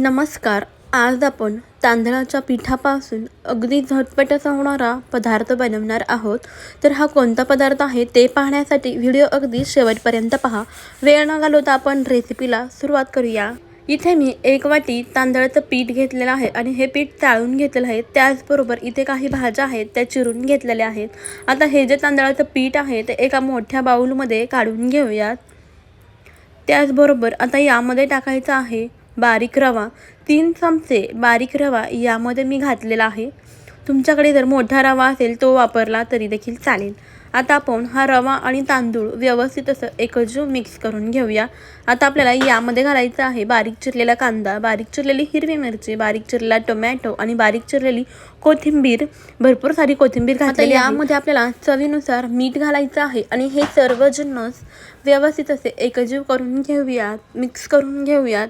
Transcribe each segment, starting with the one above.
नमस्कार. आज आपण तांदळाच्या पिठापासून अगदी झटपट असा होणारा पदार्थ बनवणार आहोत. तर हा कोणता पदार्थ आहे ते पाहण्यासाठी व्हिडिओ अगदी शेवटपर्यंत पहा. वेळ न घालवता आपण रेसिपीला सुरुवात करूया. इथे मी एक वाटी तांदळाचं पीठ घेतलेलं आहे आणि हे पीठ चाळून घेतलेलं आहे. त्याचबरोबर इथे काही भाज्या आहेत त्या चिरून घेतलेल्या आहेत. आता हे जे तांदळाचं पीठ आहे ते एका मोठ्या बाऊलमध्ये काढून घेऊयात. त्याचबरोबर आता यामध्ये टाकायचं आहे बारीक रवा तीन चमचे बारीक रवा यामध्ये मी घातलेला आहे. तुमच्याकडे जर मोठा रवा असेल तो वापरला तरी देखील चालेल. आता आपण हा रवा आणि तांदूळ व्यवस्थित असं एकजीव मिक्स करून घेऊया. आता आपल्याला यामध्ये घालायचं आहे बारीक चिरलेला कांदा बारीक चिरलेली हिरवी मिरची बारीक चिरलेला टोमॅटो आणि बारीक चिरलेली कोथिंबीर. भरपूर सारी कोथिंबीर घातलेली. यामध्ये आपल्याला चवीनुसार मीठ घालायचं आहे आणि हे सर्व जिन्नस व्यवस्थित असे एकजीव करून घेऊयात मिक्स करून घेऊयात.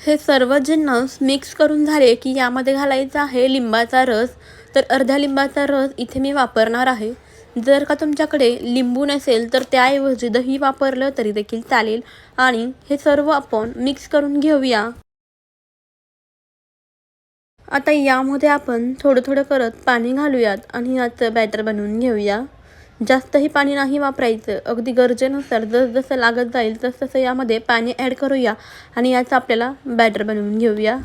हे सर्व जिन्नस मिक्स करून झाले की यामध्ये घालायचा आहे लिंबाचा रस. तर अर्ध्या लिंबाचा रस इथे मी वापरणार आहे. जर का तुमच्याकडे लिंबू नसेल तर त्याऐवजी दही वापरलं तरी देखील चालेल. आणि हे सर्व आपण मिक्स करून घेऊया. आता यामध्ये आपण थोडं थोडं करत पाणी घालूयात आणि याचं बॅटर बनवून घेऊया. जास्तही पाणी नाही वापरायचं. अगदी गरजेनुसार जसजसं लागत जाईल तसतसं यामध्ये पाणी ॲड करूया आणि याचं आपल्याला बॅटर बनवून घेऊया.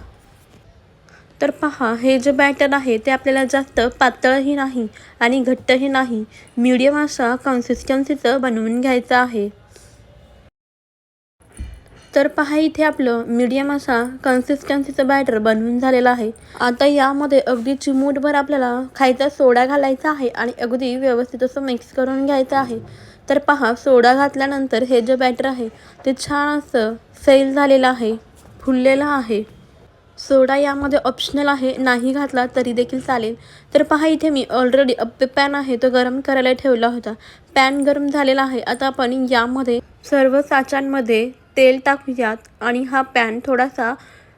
तर पहा हे जे बॅटर आहे ते आपल्याला जास्त पातळही नाही आणि घट्टही नाही. मीडियम अशा कन्सिस्टन्सीचं बनवून घ्यायचं आहे. तर पहा इथे आपलं मीडियम असा कन्सिस्टन्सीचं बॅटर बनवून झालेलं आहे. आता यामध्ये अगदी चिमूटभर आपल्याला खायचा सोडा घालायचा आहे आणि अगदी व्यवस्थित असं मिक्स करून घ्यायचं आहे. तर पहा सोडा घातल्यानंतर हे जे बॅटर आहे ते छान असं सैल झालेलं आहे फुललेलं आहे. सोडा यामध्ये ऑप्शनल आहे नाही घातला तरी देखील चालेल. तर पहा इथे मी ऑलरेडी अप्पे पॅन आहे तो गरम करायला ठेवला होता. पॅन गरम झालेला आहे. आता आपण यामध्ये सर्व साचांमध्ये तेल टाकूयात आणि हा पॅन थोडासा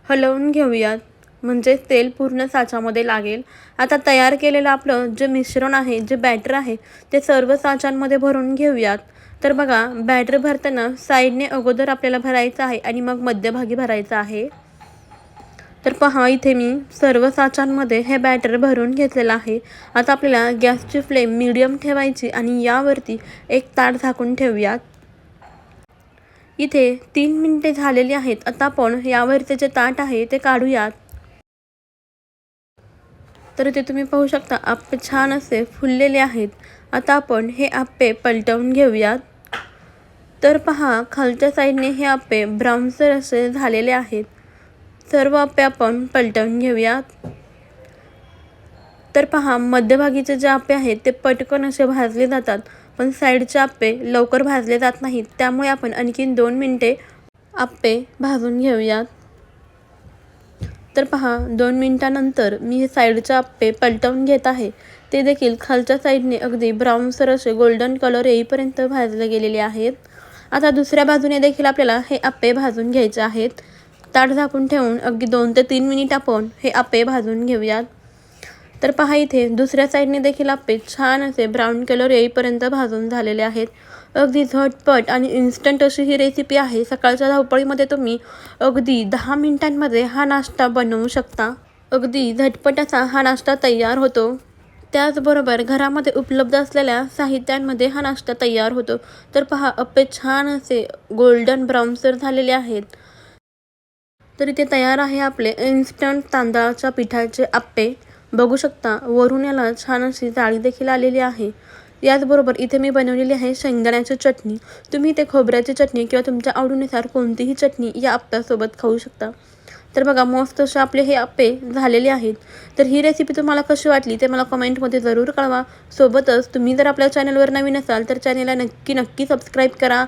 हलवून घेऊयात. म्हणजे तेल पूर्ण साच्यामध्ये लागेल. आता तयार केलेलं आपलं जे मिश्रण आहे जे बॅटर आहे ते सर्व साचांमध्ये भरून घेऊयात. तर बघा बॅटर भरताना साईडने अगोदर आपल्याला भरायचं आहे आणि मग मध्यभागी भरायचं आहे. तर पहा इथे मी सर्व साचांमध्ये हे बॅटर भरून घेतलेलं आहे. आता आपल्याला गॅसची फ्लेम मीडियम ठेवायची आणि यावरती एक ताट झाकून ठेवूयात. इथे तीन मिनटे झालेली आहेत. आता आपण यावरचे जे ताट आहे ते काढूयात. तर ते तुम्ही पाहू शकता आप्पे छान असे फुललेले आहेत. आता आपण हे आप्पे पलटवून घेऊयात. तर पहा खालच्या साईडने हे आप्पे ब्राऊनसर असे झालेले आहेत. सर्व आप्पे आपण पलटवून घेऊयात. तर पहा मध्यभागीचे जे आप्पे आहेत ते पटकन असे भाजले जातात. पण साईडचे आप्पे लवकर भाजले जात नाहीत. त्यामुळे आपण आणखीन दोन मिनटे आप्पे भाजून घेऊयात. तर पहा दोन मिनटानंतर मी हे साईडचे आप्पे पलटवून घेत आहे. ते देखील खालच्या साईडने अगदी ब्राऊनसर असे गोल्डन कलर येईपर्यंत भाजले गेलेले आहेत. आता दुसऱ्या बाजूने देखील आपल्याला हे आप्पे भाजून घ्यायचे आहेत. ताट झाकून ठेवून अगदी दोन ते तीन मिनिट आपण हे आप्पे भाजून घेऊयात. तर पहा इथे दुसऱ्या साईडने देखील आपे छान असे ब्राऊन कलर येईपर्यंत भाजून झालेले आहेत. अगदी झटपट आणि इन्स्टंट अशी ही रेसिपी आहे. सकाळच्या धावपळीमध्ये तुम्ही अगदी दहा मिनिटांमध्ये हा नाश्ता बनवू शकता. अगदी झटपट असा हा नाश्ता तयार होतो. त्याचबरोबर घरामध्ये उपलब्ध असलेल्या साहित्यांमध्ये हा नाश्ता तयार होतो. तर पहा अप्पे छान असे गोल्डन ब्राऊनसर झालेले आहेत. तर इथे तयार आहे आपले इन्स्टंट तांदळाच्या पिठाचे आप्पे बघू शकता वरून याला छान अशी जाळी देखील आलेली आहे. याचबरोबर इथे मी बनवलेली आहे शेंगदाण्याची चटणी. तुम्ही इथे खोबऱ्याची चटणी किंवा तुमच्या आवडीनुसार कोणतीही चटणी या आप्प्यासोबत खाऊ शकता. तर बघा मस्त असे आपले हे आप्पे झालेले आहेत. तर ही रेसिपी तुम्हाला कशी वाटली ते मला कमेंटमध्ये जरूर कळवा. सोबतच तुम्ही जर आपल्या चॅनलवर नवीन असाल तर चॅनलला नक्की नक्की सबस्क्राईब करा.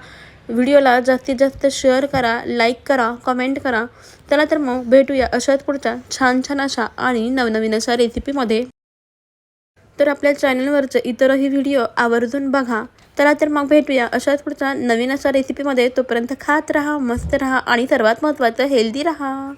व्हिडिओला जास्तीत जास्त शेअर करा लाईक करा कमेंट करा. चला तर मग भेटूया अशाच पुढच्या छान छान अशा आणि नवनवीन अशा रेसिपीमध्ये तर आपल्या चॅनलवरचे इतरही व्हिडिओ आवर्जून बघा. चला तर मग भेटूया अशाच पुढच्या नवीन अशा रेसिपीमध्ये तोपर्यंत खात राहा मस्त राहा आणि सर्वात महत्त्वाचं हेल्दी राहा.